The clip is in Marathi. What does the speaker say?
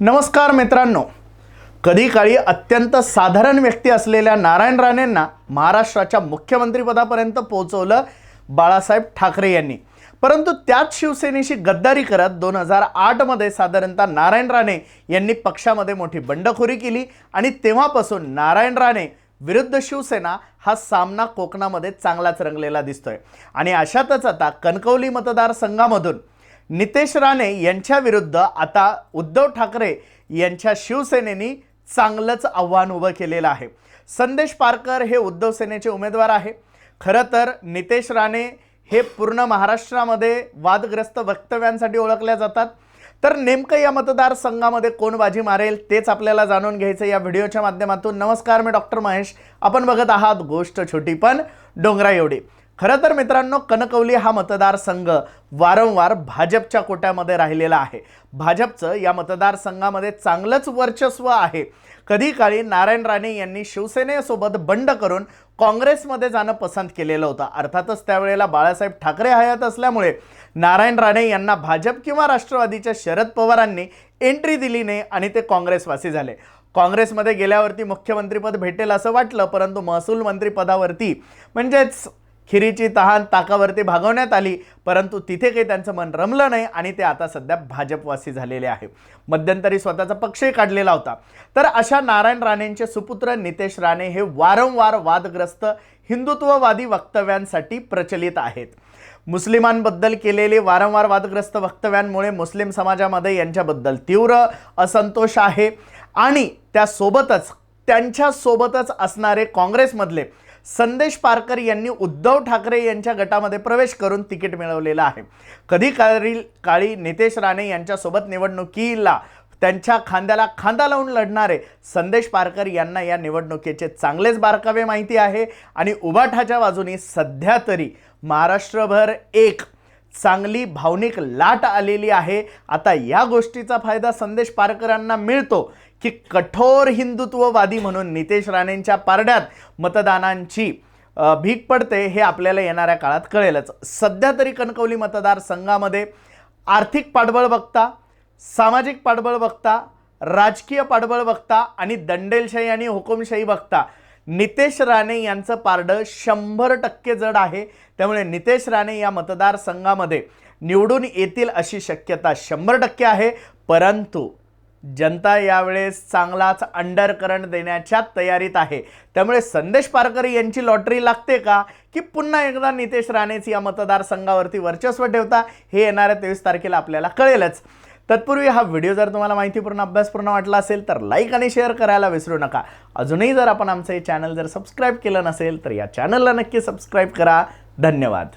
नमस्कार मित्रांनो. कधी काळी अत्यंत साधारण व्यक्ती असलेल्या नारायण राणेंना महाराष्ट्राच्या मुख्यमंत्रीपदापर्यंत पोहोचवलं बाळासाहेब ठाकरे यांनी. परंतु त्याच शिवसेनेशी गद्दारी करत दोन हजार आठमध्ये साधारणतः नारायण राणे यांनी पक्षामध्ये मोठी बंडखोरी केली आणि तेव्हापासून नारायण राणे विरुद्ध शिवसेना हा सामना कोकणामध्ये चांगलाच रंगलेला दिसतोय. आणि अशातच आता कणकवली मतदारसंघामधून नितेश राणे यांच्याविरुद्ध आता उद्धव ठाकरे यांच्या शिवसेनेनी चांगलंच आव्हान उभं केलेलं आहे. संदेश पारकर हे उद्धव सेनेचे उमेदवार आहे. खरं तर नितेश राणे हे पूर्ण महाराष्ट्रामध्ये वादग्रस्त वक्तव्यांसाठी ओळखल्या जातात. तर नेमकं या मतदारसंघामध्ये कोण बाजी मारेल तेच आपल्याला जाणून घ्यायचं या व्हिडिओच्या माध्यमातून. नमस्कार मी डॉक्टर महेश. आपण बघत आहात गोष्ट छोटी पण डोंगरा एवढी खरं तर मित्रांनो कणकवली हा मतदारसंघ वारंवार भाजपच्या कोट्यामध्ये राहिलेला आहे. भाजपचं या मतदारसंघामध्ये चांगलंच वर्चस्व आहे. कधी काळी नारायण राणे यांनी शिवसेनेसोबत बंड करून काँग्रेसमध्ये जाणं पसंत केलेलं होतं. अर्थातच त्यावेळेला बाळासाहेब ठाकरे हयात असल्यामुळे नारायण राणे यांना भाजप किंवा राष्ट्रवादीच्या शरद पवारांनी एंट्री दिली नाही आणि ते काँग्रेसवासी झाले. काँग्रेसमध्ये गेल्यावरती मुख्यमंत्रीपद भेटेल असं वाटलं परंतु महसूल मंत्रीपदावरती म्हणजेच खिरीची तहान ताकावरती भागवण्यात आली परंतु तिथे काही त्यांचं मन रमलं नाही आणि ते आता सध्या भाजपवासी झालेले आहे. मध्यंतरी स्वतःचा पक्षही काढलेला होता. तर अशा नारायण राणेंचे सुपुत्र नितेश राणे हे वारंवार वादग्रस्त हिंदुत्ववादी वक्तव्यांसाठी प्रचलित आहेत. मुस्लिमांबद्दल केलेले वारंवार वादग्रस्त वक्तव्यांमुळे मुस्लिम समाजामध्ये यांच्याबद्दल तीव्र असंतोष आहे. आणि त्यासोबतच त्यांच्यासोबतच असणारे काँग्रेसमधले संदेश पारकर यांनी उद्धव ठाकरे यांच्या गटामध्ये प्रवेश करून तिकीट मिळवलेलं आहे. कधी काळी काळी नितेश राणे यांच्यासोबत निवडणुकीला त्यांच्या खांद्याला खांदा लावून लढणारे संदेश पारकर यांना या निवडणुकीचे चांगलेच बारकावे माहिती आहे. आणि उबाठाच्या बाजूनी सध्या तरी महाराष्ट्रभर एक चांगली भावनिक लाट आलेली आहे. आता या गोष्टीचा फायदा संदेश पारकरांना मिळतो. की कठोर हिंदुत्ववादी म्हणून नितेश राणेंच्या पारड्यात मतदानांची भीक पडते हे आपल्याला येणाऱ्या काळात कळेलच. सध्या तरी कणकवली मतदारसंघामध्ये आर्थिक पाठबळ बघता सामाजिक पाठबळ बघता राजकीय पाठबळ बघता आणि दंडेलशाही आणि हुकुमशाही बघता नितेश राणे यांचं पारडं शंभर टक्के जड आहे. त्यामुळे नितेश राणे या मतदारसंघामध्ये निवडून येतील अशी शक्यता शंभर टक्के आहे. परंतु जनता यावेळेस चांगलाच अंडर करंट देण्याच्या तयारीत आहे. त्यामुळे संदेश पारकर यांची लॉटरी लागते का? की पुन्हा एकदा नितेश राणेच या मतदारसंघावरती वर्चस्व ठेवता? हे येणाऱ्या तेवीस तारखेला आपल्याला कळेलच. तत्पूर्वी हा व्हिडिओ जर तुम्हाला माहितीपूर्ण अभ्यासपूर्ण वाटला असेल तर लाईक आणि शेअर करायला विसरू नका. अजूनही जर आपण आमचं हे चॅनल जर सबस्क्राईब केलं नसेल तर या चॅनलला नक्की सबस्क्राईब करा. धन्यवाद.